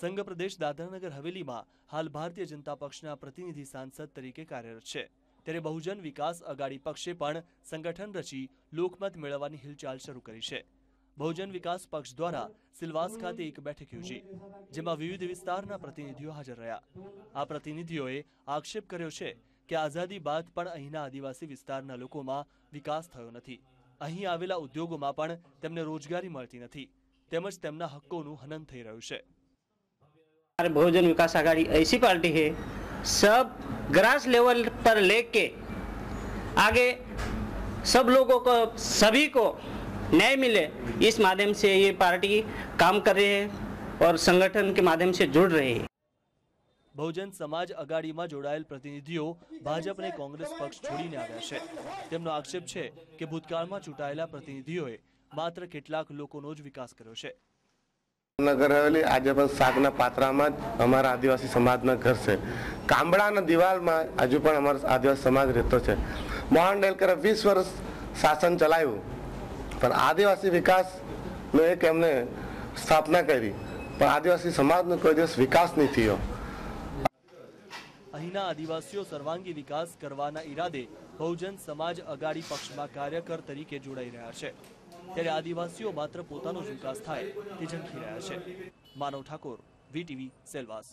સંઘ પ્રદેશ દાદરાનગર હવેલીમાં હાલ ભારતીય જનતા પક્ષના પ્રતિનિધિ સાંસદ તરીકે કાર્યરત છે. ત્યારે બહુજન વિકાસ અગાડી પક્ષે પણ સંગઠન રચી લોકમત મેળવવાની હિલચાલ શરૂ કરી છે. બહુજન વિકાસ પક્ષ દ્વારા સિલવાસ ખાતે એક બેઠક યોજી, જેમાં વિવિધ વિસ્તારના પ્રતિનિધિઓ હાજર રહ્યા. આ પ્રતિનિધિઓએ આક્ષેપ કર્યો છે કે આઝાદી બાદ પણ અહીંના આદિવાસી વિસ્તારના લોકોમાં વિકાસ થયો નથી. અહીં આવેલા ઉદ્યોગોમાં પણ તેમને રોજગારી મળતી નથી. તેમજ તેમના હક્કોનું હનન થઈ રહ્યું છે. हमारे बहुजन विकास आघाड़ी ऐसी पार्टी है सब ग्रास लेवल पर लेके आगे सब लोगों को सभी को न्याय मिले इस माध्यम से ये पार्टी काम कर रही है और संगठन के माध्यम से जुड़ रही है બહુજન સમાજ અગાડીમાં જોડાયેલ પ્રતિનિધિઓ ભાજપ અને કોંગ્રેસ પક્ષ છોડીને આવ્યા છે તેમનો આક્ષેપ છે કે ભૂતકાળમાં ચૂંટાયેલા પ્રતિનિધિઓએ માત્ર કેટલાક લોકોનો જ વિકાસ કર્યો છે નગર હવેલી આજે પણ શાકના પાત્રામાં જ અમારા આદિવાસી સમાજના ઘર છે. કાંબળાના દિવાલમાં હજુ પણ અમારો આદિવાસી સમાજ રહેતો છે. મોહન ડેલકરે વીસ વર્ષ શાસન ચલાવ્યું, પણ આદિવાસી વિકાસનો એક એમને સ્થાપના કરી, પણ આદિવાસી સમાજનો કોઈ દિવસ વિકાસ નહીં થયો. અહીંના આદિવાસીઓ સર્વાંગી વિકાસ કરવાના ઈરાદે બહુજન સમાજ અગાડી પક્ષમાં કાર્યકર તરીકે જોડાઈ રહ્યા છે. ત્યારે આદિવાસીઓ માત્ર પોતાનો જ વિકાસ થાય તે ઝંખી રહ્યા છે. માનવ ઠાકોર, વીટીવી, સેલવાસ.